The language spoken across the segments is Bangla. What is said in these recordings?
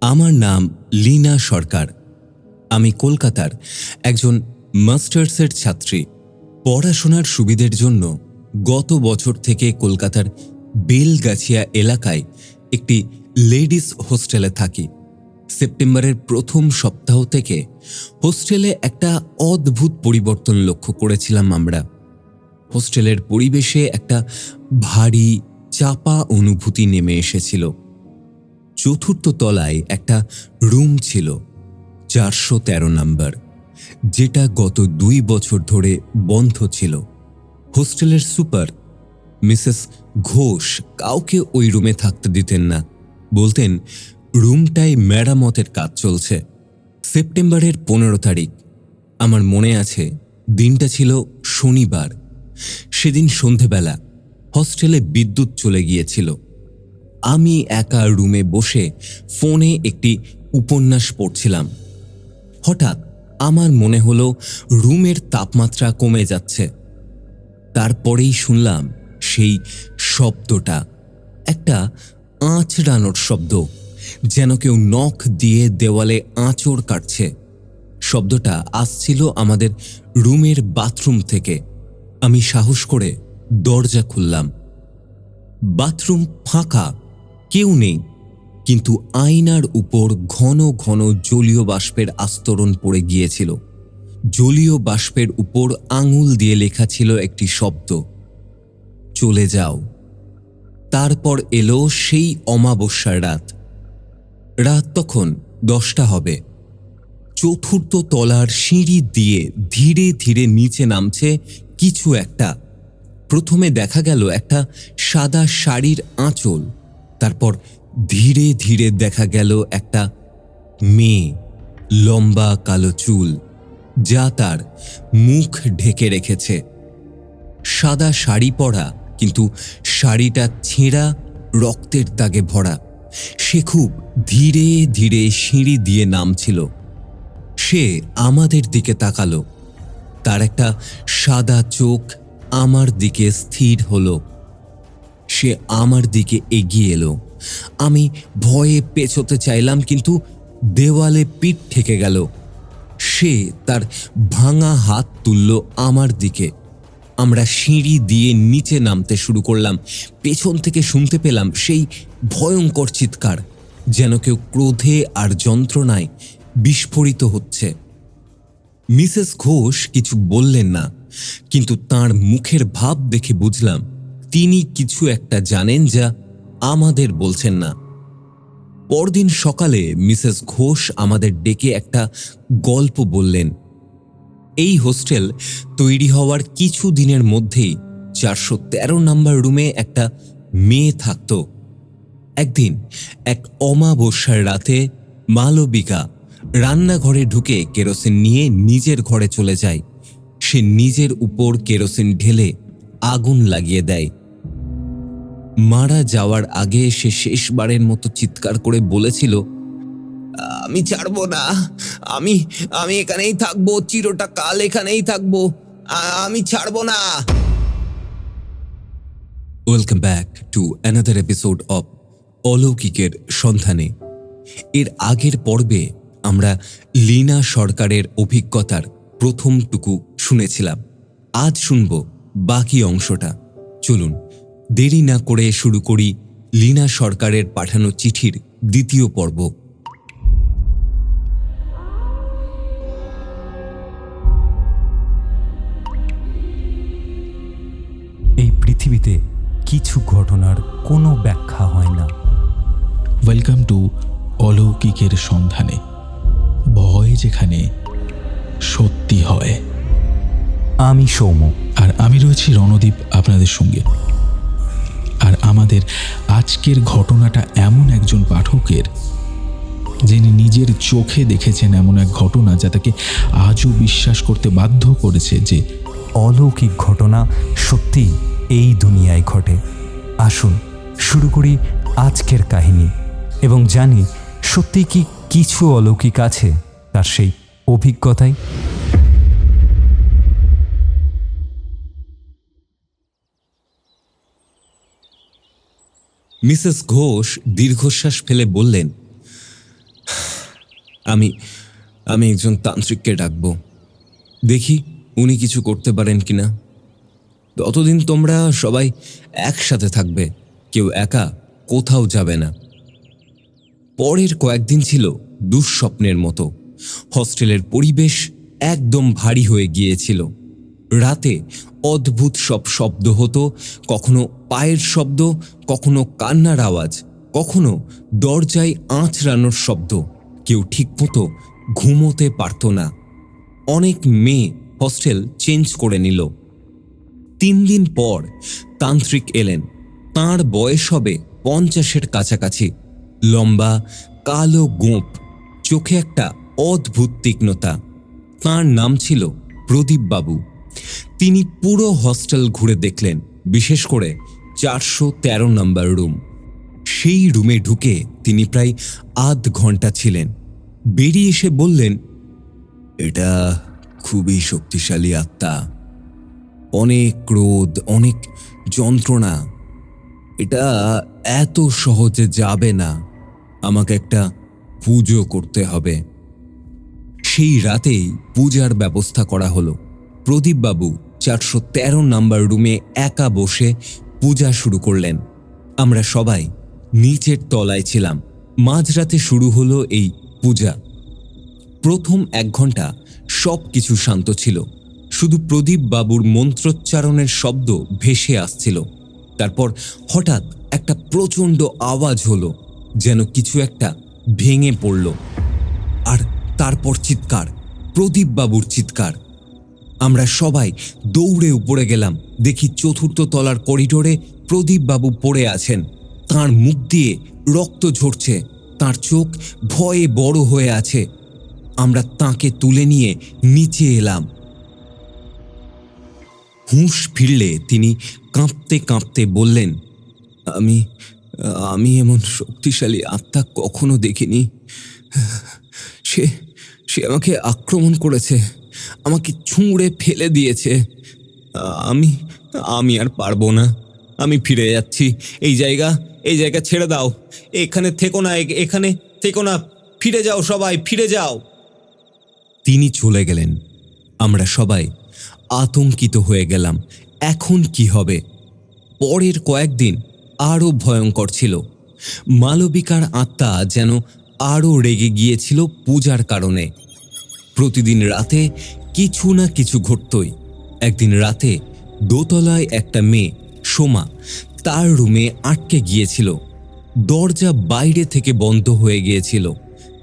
আমার নাম লীনা সরকার। আমি কলকাতার একজন মাস্টার্সের ছাত্রী। পড়াশোনার সুবিধের জন্য গত বছর থেকে কলকাতার বেলগাছিয়া এলাকায় একটি লেডিস হোস্টেলে থাকি। সেপ্টেম্বরের প্রথম সপ্তাহ থেকে হোস্টেলে একটা অদ্ভুত পরিবর্তন লক্ষ্য করেছিলাম আমরা। হোস্টেলের পরিবেশে একটা ভারী, চাপা অনুভূতি নেমে এসেছিল। চতুর্থ তলায় একটা রুম ছিল, চারশো তেরো নাম্বার, যেটা গত দুই বছর ধরে বন্ধ ছিল। হোস্টেলের সুপার, মিসেস ঘোষ, কাউকে ওই রুমে থাকতে দিতেন না। বলতেন, রুমটায় মেরামতের কাজ চলছে। সেপ্টেম্বরের পনেরো তারিখ। আমার মনে আছে, দিনটা ছিল শনিবার। সেদিন সন্ধেবেলা, হস্টেলে বিদ্যুৎ চলে গিয়েছিল। আমি একা রুমে বসে ফোনে একটি উপন্যাস পড়ছিলাম। হঠাৎ আমার মনে হলো রুমের তাপমাত্রা কমে যাচ্ছে। তারপরেই শুনলাম সেই শব্দটা। একটা আঁচড়ানোর শব্দ, যেন কেউ নখ দিয়ে দেওয়ালে আঁচড় কাটছে। শব্দটা আসছিল আমাদের রুমের বাথরুম থেকে। আমি সাহস করে দরজা খুললাম। বাথরুম ফাঁকা কেউ নেই, কিন্তু আয়নার উপর ঘন ঘন জলীয় বাষ্পের আস্তরণ পড়ে গিয়েছিল। জলীয় বাষ্পের উপর আঙুল দিয়ে লেখা ছিল একটি শব্দ, চলে যাও। তারপর এলো সেই অমাবস্যার রাত। রাত তখন দশটা হবে। চতুর্থ তলার সিঁড়ি দিয়ে ধীরে ধীরে নিচে নামছে কিছু একটা। প্রথমে দেখা গেল একটা সাদা শাড়ির আঁচল। তারপর ধীরে ধীরে দেখা গেল একটা মেয়ে, লম্বা কালো চুল, যা তার মুখ ঢেকে রেখেছে। সাদা শাড়ি পরা, কিন্তু শাড়িটা ছেঁড়া, রক্তের দাগে ভরা। সে খুব ধীরে ধীরে সিঁড়ি দিয়ে নামছিল। সে আমাদের দিকে তাকালো। তার একটা সাদা চোখ আমার দিকে স্থির হলো। সে আমার দিকে এগিয়ে এলো। আমি ভয়ে পেছোতে চাইলাম, কিন্তু দেওয়ালে পিঠ ঠেকে গেল। সে তার ভাঙা হাত তুলল আমার দিকে। আমরা সিঁড়ি দিয়ে নিচে নামতে শুরু করলাম। পেছন থেকে শুনতে পেলাম সেই ভয়ঙ্কর চিৎকার, যেন কেউ ক্রোধে আর যন্ত্রণায় বিস্ফোরিত হচ্ছে। মিসেস ঘোষ কিছু বললেন না, কিন্তু তার মুখের ভাব দেখে বুঝলাম তিনি কিছু একটা জানেন যা আমাদের বলছেন না। পরদিন সকালে মিসেস ঘোষ আমাদের ডেকে একটা গল্প বললেন। এই হোস্টেল তৈরি হওয়ার কিছু দিনের মধ্যেই চারশো তেরো নাম্বার রুমে একটা মেয়ে থাকত। একদিন এক অমাবস্যার রাতে মালবিকা রান্নাঘরে ঢুকে কেরোসিন নিয়ে নিজের ঘরে চলে যায়। সে নিজের উপর কেরোসিন ঢেলে আগুন লাগিয়ে দেয়। মারা যাওয়ার আগে সে শেষবারের মতো চিৎকার করে বলেছিল, আমি ছাড়বো না। আমি আমি এখানেই থাকব চিরটা কাল এখানেই থাকব। আমি ছাড়বো না। Welcome back to another episode of অলৌকিকের সন্ধানে। এর আগের পর্বে আমরা লীনা সরকারের অভিজ্ঞতার প্রথমটুকু শুনেছিলাম। আজ শুনব বাকি অংশটা। চলুন। দেরি না করে শুরু করি লীনা সরকারের পাঠানো চিঠির দ্বিতীয় পর্ব। এই পৃথিবীতে কিছু ঘটনার কোনো ব্যাখ্যা হয় না। ওয়েলকাম টু অলৌকিকের সন্ধানে। ভয় যেখানে সত্যি হয়। আমি সৌম্য। আর আমি রয়েছি রণদীপ আপনাদের সঙ্গে। আর আমাদের আজকের ঘটনাটা এমন একজন পাঠকের, যিনি নিজের চোখে দেখেছেন এমন এক ঘটনা যা তাকে আজও বিশ্বাস করতে বাধ্য করেছে যে অলৌকিক ঘটনা সত্যি এই দুনিয়ায় ঘটে। আসুন শুরু করি আজকের কাহিনী এবং জানি সত্যি কি কিছু অলৌকিক আছে তার সেই অভিজ্ঞতায় মিসেস ঘোষ দীর্ঘশ্বাস ফেলে বললেন, আমি আমি একজন তান্ত্রিককে ডাকব। দেখি উনি কিছু করতে পারেন কিনা। ততদিন তোমরা সবাই একসাথে থাকবে, কেউ একা কোথাও যাবে না। পরের কয়েকদিন ছিল দুঃস্বপ্নের মতো। হস্টেলের পরিবেশ একদম ভারী হয়ে গিয়েছিল। রাতে অদ্ভুত সব শব্দ হতো, কখনো পায়ের শব্দ, কখনো কান্নার আওয়াজ, কখনো দরজায় আঁচড়ানোর শব্দ। কেউ ঠিকমতো ঘুমোতে পারত না। অনেক মেয়ে হস্টেল চেঞ্জ করে নিল। তিন দিন পর তান্ত্রিক এলেন। তাঁর বয়স হবে পঞ্চাশের কাছাকাছি। লম্বা, কালো গোঁপ চোখে একটা অদ্ভুত তীক্ষ্ণতা। তাঁর নাম ছিল প্রদীপ বাবু তিনি পুরো হস্টেল ঘুরে দেখলেন, বিশেষ করে চারশো তেরো নম্বর রুম। সেই রুমে ঢুকে তিনি প্রায় আধ ঘণ্টা ছিলেন। বেরিয়ে এসে বললেন, এটা খুবই শক্তিশালী আত্মা। অনেক ক্রোধ, অনেক যন্ত্রণা। এটা এত সহজে যাবে না। আমাকে একটা পুজো করতে হবে। সেই রাতেই পূজার ব্যবস্থা করা হলো। প্রদীপবাবু চারশো তেরো নাম্বার রুমে একা বসে পূজা শুরু করলেন। আমরা সবাই নিচের তলায় ছিলাম। মাঝরাতে শুরু হলো এই পূজা। প্রথম এক ঘণ্টা সব কিছু শান্ত ছিল। শুধু প্রদীপ বাবুর মন্ত্রোচ্চারণের শব্দ ভেসে আসছিল। তারপর হঠাৎ একটা প্রচণ্ড আওয়াজ হলো, যেন কিছু একটা ভেঙে পড়ল। আর তারপর চিৎকার প্রদীপবাবুর চিৎকার। আমরা সবাই দৌড়ে উপরে গেলাম। দেখি চতুর্থ তলার করিডোরে প্রদীপ বাবু পড়ে আছেন। তার মুখ দিয়ে রক্ত ঝরছে। তার চোখ ভয়ে বড় হয়ে আছে। আমরা তাকে তুলে নিয়ে নিচে এলাম। হুঁশ ফিরলে তিনি কাঁপতে কাঁপতে বললেন, আমি আমি এমন শক্তিশালী আত্মা কখনো দেখিনি। সে সে আমাকে আক্রমণ করেছে। আমাকে ছুঁড়ে ফেলে দিয়েছে। আমি আমি আর পারব না। আমি ফিরে যাচ্ছি। এই জায়গা এই জায়গা ছেড়ে দাও। এখানে থেকো না এখানে থেকো না। ফিরে যাও সবাই, ফিরে যাও। তিনি চলে গেলেন। আমরা সবাই আতঙ্কিত হয়ে গেলাম। এখন কি হবে? পরের কয়েকদিন আরও ভয়ঙ্কর ছিল। মালবিকার আত্মা যেন আরও রেগে গিয়েছিল পূজার কারণে। প্রতিদিন রাতে কিছু না কিছু ঘটতই। একদিন রাতে দোতলায় একটা মেয়ে, সোমা, তার রুমে আটকে গিয়েছিল। দরজা বাইরে থেকে বন্ধ হয়ে গিয়েছিল,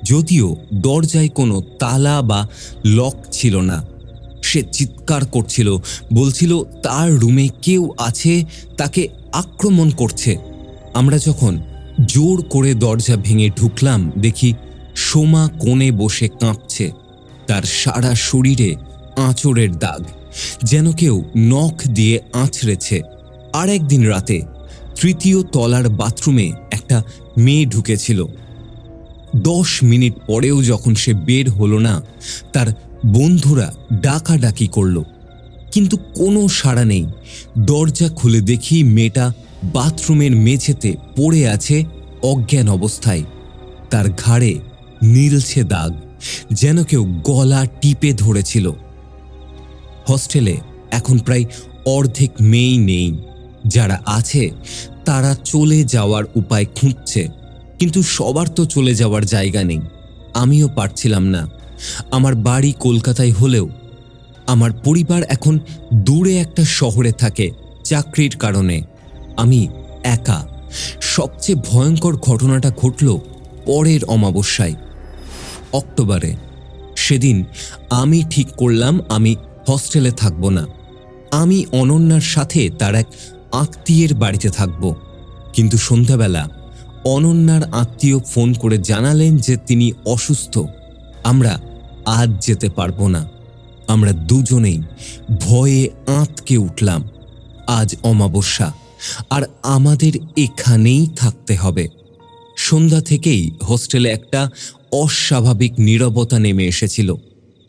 যদিও দরজায় কোনো তালা বা লক ছিল না। সে চিৎকার করছিল, বলছিল, তার রুমে কেউ আছে, তাকে আক্রমণ করছে। আমরা যখন জোর করে দরজা ভেঙে ঢুকলাম, দেখি সোমা কোণে বসে কাঁপছে। তার সারা শরীরে আঁচড়ের দাগ, যেন কেউ নখ দিয়ে আঁচড়েছে। আর একদিন রাতে তৃতীয় তলার বাথরুমে একটা মেয়ে ঢুকেছিল। দশ মিনিট পরেও যখন সে বের হলো না, তার বন্ধুরা ডাকাডাকি করল। কিন্তু কোনো সাড়া নেই। দরজা খুলে দেখি মেয়েটা বাথরুমের মেঝেতে পড়ে আছে অজ্ঞান অবস্থায়। তার ঘাড়ে নীলছে দাগ। যেন কেউ গলা টিপে ধরেছিল। হস্টেলে এখন প্রায় অর্ধেক মেয়েই নেই। যারা আছে, তারা চলে যাওয়ার উপায় খুঁজছে, কিন্তু সবার তো চলে যাওয়ার জায়গা নেই। আমিও পারছিলাম না। আমার বাড়ি কলকাতায় হলেও, আমার পরিবার এখন দূরে একটা শহরে থাকে চাকরির কারণে। আমি একা। সবচেয়ে ভয়ঙ্কর ঘটনাটা ঘটল পরের অমাবস্যায়। অক্টোবরে। সেদিন, আমি ঠিক করলাম আমি হস্টেলে থাকব না। আমি অনন্যার সাথে তার এক আত্মীয়ের বাড়িতে থাকব। কিন্তু সন্ধ্যাবেলা, অনন্যার আত্মীয় ফোন করে জানালেন যে তিনি অসুস্থ। আমরা আজ যেতে পারব না। আমরা দুজনেই ভয়ে আঁতকে উঠলাম। আজ অমাবস্যা, আর আমাদের এখানেই থাকতে হবে। সন্ধ্যা থেকেই হোস্টেলে একটা অস্বাভাবিক নীরবতা নেমে এসেছিল,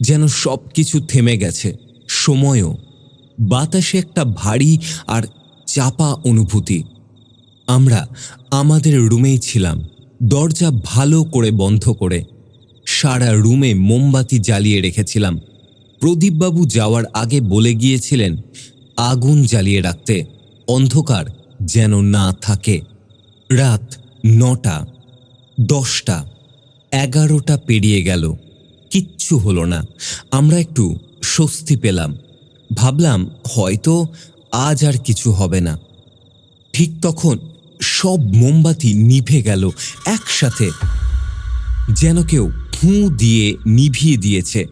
যেন সব কিছু থেমে গেছে, সময়ও। বাতাসে একটা ভারী আর চাপা অনুভূতি। আমরা আমাদের রুমেই ছিলাম, দরজা ভালো করে বন্ধ করে। সারা রুমে মোমবাতি জ্বালিয়ে রেখেছিলাম। প্রদীপবাবু যাওয়ার আগে বলে গিয়েছিলেন, আগুন জ্বালিয়ে রাখতে, অন্ধকার যেন না থাকে। রাত নটা, দশটা, এগারোটা পেরিয়ে গেল। কিচ্ছু হলো না। আমরা একটু স্বস্তি পেলাম। ভাবলাম, হয়তো আজ আর কিছু হবে না। ঠিক তখন সব মোমবাতি নিভে গেল একসাথে। যেন কেউ ফুঁ দিয়ে নিভিয়ে দিয়েছে।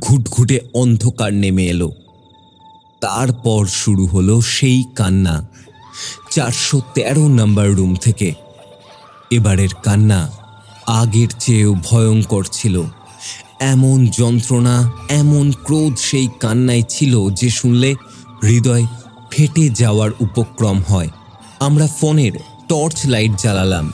ঘুটঘুটে অন্ধকার নেমে এলো। তারপর শুরু হলো সেই কান্না। চারশো তেরো নাম্বার রুম থেকে এবারের কান্না আগের চেয়েও ভয়ঙ্কর ছিল। এমন যন্ত্রণা, এমন ক্রোধ সেই কান্নায় ছিল যে শুনলে হৃদয় ফেটে যাওয়ার উপক্রম হয়। আমরা ফোনের টর্চ লাইট জ্বালালাম।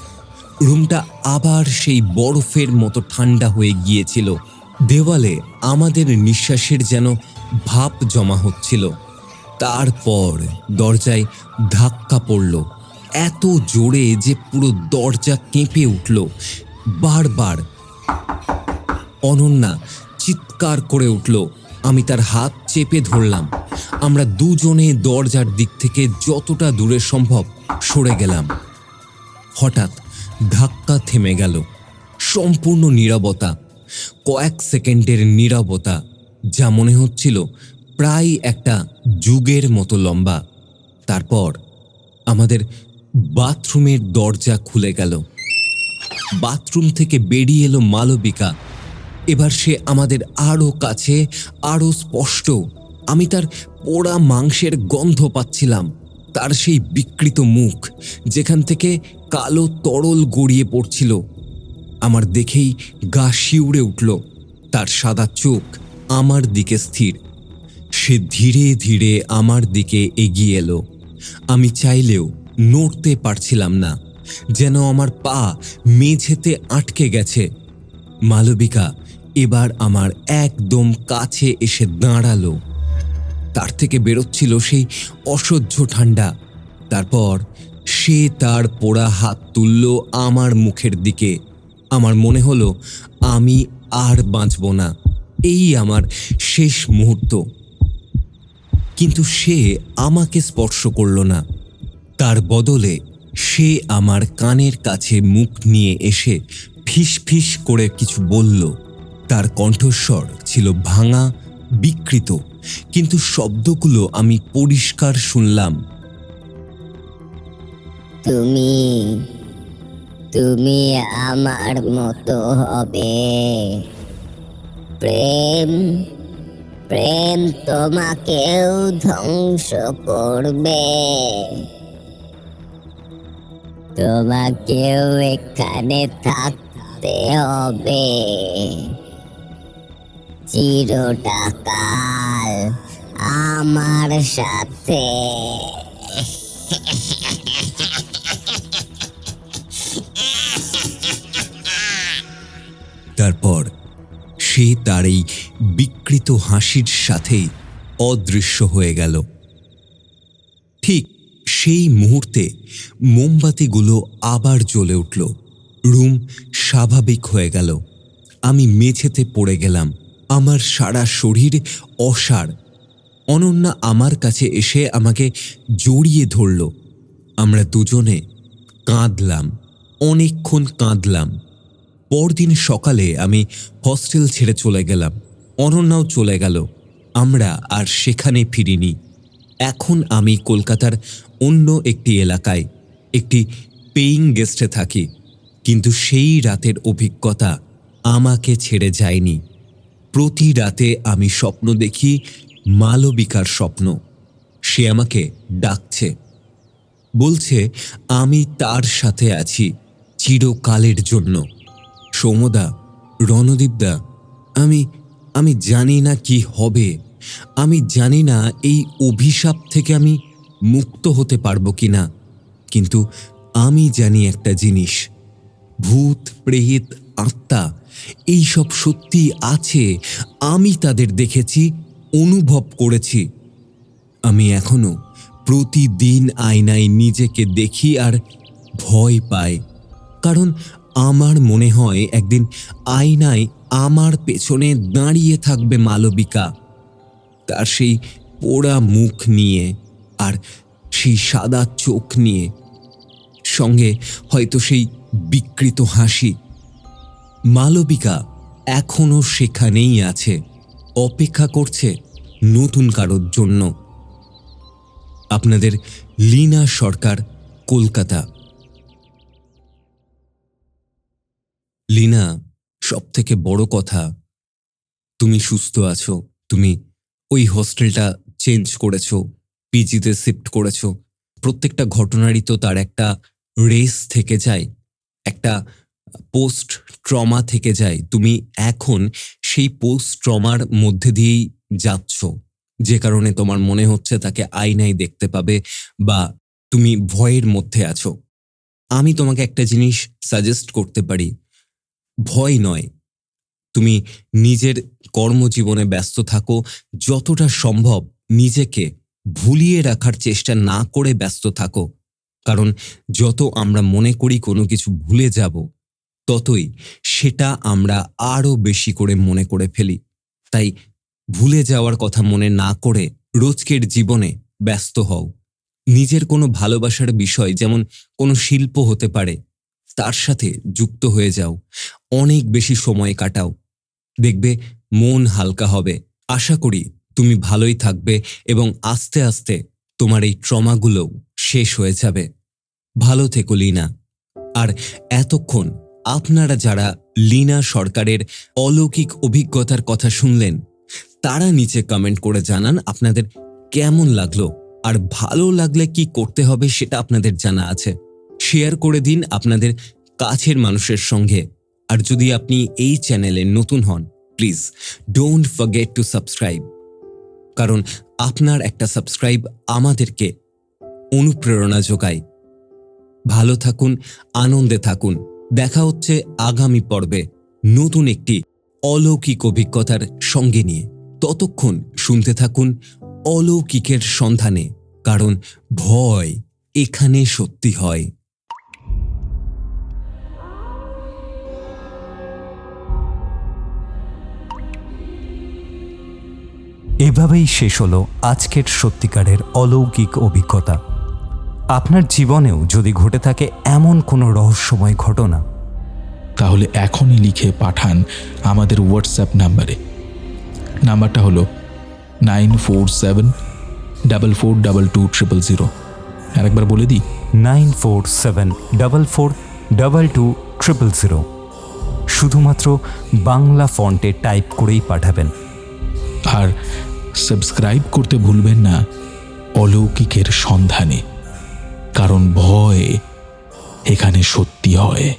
রুমটা আবার সেই বরফের মতো ঠান্ডা হয়ে গিয়েছিল। দেওয়ালে আমাদের নিঃশ্বাসের যেন ভাপ জমা হচ্ছিল। তারপর দরজায় ধাক্কা পড়ল। এত জোরে যে পুরো দরজা কেঁপে উঠল। বারবার অনন্যা চিৎকার করে উঠল। আমি তার হাত চেপে ধরলাম। আমরা দুজনে দরজার দিক থেকে যতটা দূরে সম্ভব সরে গেলাম। হঠাৎ ধাক্কা থেমে গেল। সম্পূর্ণ নীরবতা, কয়েক সেকেন্ডের নীরবতা, যা মনে হচ্ছিল প্রায় একটা যুগের মতো লম্বা। তারপর আমাদের বাথরুমের দরজা খুলে গেল। বাথরুম থেকে বেরিয়ে এলো মালবিকা। এবার সে আমাদের আরও কাছে আরও স্পষ্ট। আমি তার পোড়া মাংসের গন্ধ পাচ্ছিলাম। তার সেই বিকৃত মুখ, যেখান থেকে কালো তরল গড়িয়ে পড়ছিল। আমার দেখেই গা শিউড়ে উঠল। তার সাদা চোখ আমার দিকে স্থির। সে ধীরে ধীরে আমার দিকে এগিয়ে এলো। আমি চাইলেও নড়তে পারছিলাম না, যেন আমার পা মেঝেতে আটকে গেছে। মালবিকা এবার আমার একদম কাছে এসে দাঁড়াল। তার থেকে বেরোচ্ছিল সেই অসহ্য ঠান্ডা। তারপর সে তার পোড়া হাত তুলল আমার মুখের দিকে। আমার মনে হলো, আমি আর বাঁচব না। এই আমার শেষ মুহূর্ত। কিন্তু সে আমাকে স্পর্শ করল না। তার বদলে সে আমার কানের কাছে মুখ নিয়ে এসে ফিস ফিস করে কিছু বলল। তার কণ্ঠস্বর ছিল ভাঙা, বিকৃত, কিন্তু শব্দগুলো আমি পরিষ্কার শুনলাম। তুমি তুমি আমার মতো হবে। প্রেম প্রেম তোমাকেও ধ্বংস করবে। তোমাকেও এখানে থাকতে হবে। চিরটা কাল আমার সাথে। তারপর সে তার এই বিকৃত হাসির সাথেই অদৃশ্য হয়ে গেল। সেই মুহূর্তে মোমবাতিগুলো আবার জ্বলে উঠল। রুম স্বাভাবিক হয়ে গেল। আমি মেঝেতে পড়ে গেলাম। আমার সারা শরীর অসাড়। অনন্যা আমার কাছে এসে আমাকে জড়িয়ে ধরল। আমরা দুজনে কাঁদলাম। অনেকক্ষণ কাঁদলাম। পরদিন সকালে আমি হস্টেল ছেড়ে চলে গেলাম। অনন্যাও চলে গেল। আমরা আর সেখানে ফিরিনি। এখন আমি কলকাতার অন্য একটি এলাকায় একটি পেইং গেস্টে থাকি, কিন্তু সেই রাতের অভিজ্ঞতা আমাকে ছেড়ে যায়নি। প্রতি রাতে আমি স্বপ্ন দেখি মালবিকার স্বপ্ন। সে আমাকে ডাকছে। বলছে, আমি তার সাথে আছি, চিরকালের জন্য। সৌমদা রণদীপদা আমি আমি জানি না কি হবে। আমি জানি না এই অভিশাপ থেকে আমি মুক্ত হতে পারব কি না কিন্তু আমি জানি একটা জিনিস, ভূত প্রেহিত আত্মা, এই সব সত্যি আছে, আমি তাদের দেখেছি, অনুভব করেছি। আমি এখনও প্রতিদিন আয়নায় নিজেকে দেখি আর ভয় পাই। কারণ আমার মনে হয় একদিন আয়নায় আমার পেছনে দাঁড়িয়ে থাকবে মালবিকা, তার সেই পোড়া মুখ নিয়ে। আর সেই সাদা চোখ নিয়ে, সঙ্গে হয়তো সেই বিকৃত হাসি। মালবিকা এখনও সেখানেই আছে, অপেক্ষা করছে নতুন কারোর জন্য। আপনাদের লীনা সরকার, কলকাতা। লীনা সব থেকে বড় কথা, তুমি সুস্থ আছো, তুমি ওই হোস্টেলটা চেঞ্জ করেছ। পিজিতে শিফট করেছ। প্রত্যেকটা ঘটনারই তো তার একটা রেস থেকে যায়, একটা পোস্ট ট্রমা থেকে যায়। তুমি এখন সেই পোস্ট ট্রমার মধ্যে দিয়েই যাচ্ছ, যে কারণে তোমার মনে হচ্ছে তাকে আয়নায় দেখতে পাবে বা তুমি ভয়ের মধ্যে আছো। আমি তোমাকে একটা জিনিস সাজেস্ট করতে পারি। ভয় নয়, তুমি নিজের কর্মজীবনে ব্যস্ত থাকো, যতটা সম্ভব নিজেকে ভুলিয়ে রাখার চেষ্টা না করে ব্যস্ত থাকো। কারণ যত আমরা মনে করি কোনো কিছু ভুলে যাব, ততই সেটা আমরা আরও বেশি করে মনে করে ফেলি। তাই ভুলে যাওয়ার কথা মনে না করে রোজকের জীবনে ব্যস্ত হও। নিজের কোনো ভালোবাসার বিষয়, যেমন কোনো শিল্প হতে পারে, তার সাথে যুক্ত হয়ে যাও। অনেক বেশি সময় কাটাও। দেখবে মন হালকা হবে। আশা করি তুমি ভালোই থাকবে এবং আস্তে আস্তে তোমার এই ট্রমাগুলোও শেষ হয়ে যাবে। ভালো থেকো, লিনা। আর এতক্ষণ আপনারা যারা লিনা সরকারের অলৌকিক অভিজ্ঞতার কথা শুনলেন, তারা নিচে কমেন্ট করে জানান আপনাদের কেমন লাগল আর ভালো লাগলে কি করতে হবে সেটা আপনাদের জানা আছে। শেয়ার করে দিন আপনাদের কাছের মানুষের সঙ্গে। আর যদি আপনি এই চ্যানেলে নতুন হন please don't forget to subscribe কারণ আপনার একটা সাবস্ক্রাইব আমাদেরকে অনুপ্রেরণা যোগায়। ভালো থাকুন, আনন্দে থাকুন। দেখা হচ্ছে আগামী পর্বে নতুন একটি অলৌকিক অভিজ্ঞতার সঙ্গে নিয়ে। ততক্ষণ শুনতে থাকুন অলৌকিকের সন্ধানে, কারণ ভয় এখানে সত্যি হয়। এভাবেই শেষ হলো আজকের সত্যিকারের অলৌকিক অভিজ্ঞতা। আপনার জীবনেও যদি ঘটে থাকে এমন কোনো রহস্যময় ঘটনা তাহলে এখনই লিখে পাঠান আমাদের হোয়াটসঅ্যাপ নাম্বারে। নাম্বারটা হলো nine four seven double four double two triple zero আরেকবার বলে দিই। Nine four seven double four double two triple zero শুধুমাত্র বাংলা ফন্টে টাইপ করেই পাঠাবেন। আর সাবস্ক্রাইব করতে ভুলবেন না। অলৌকিকের সন্ধানে। কারণ ভয় এখানে সত্যি হয়।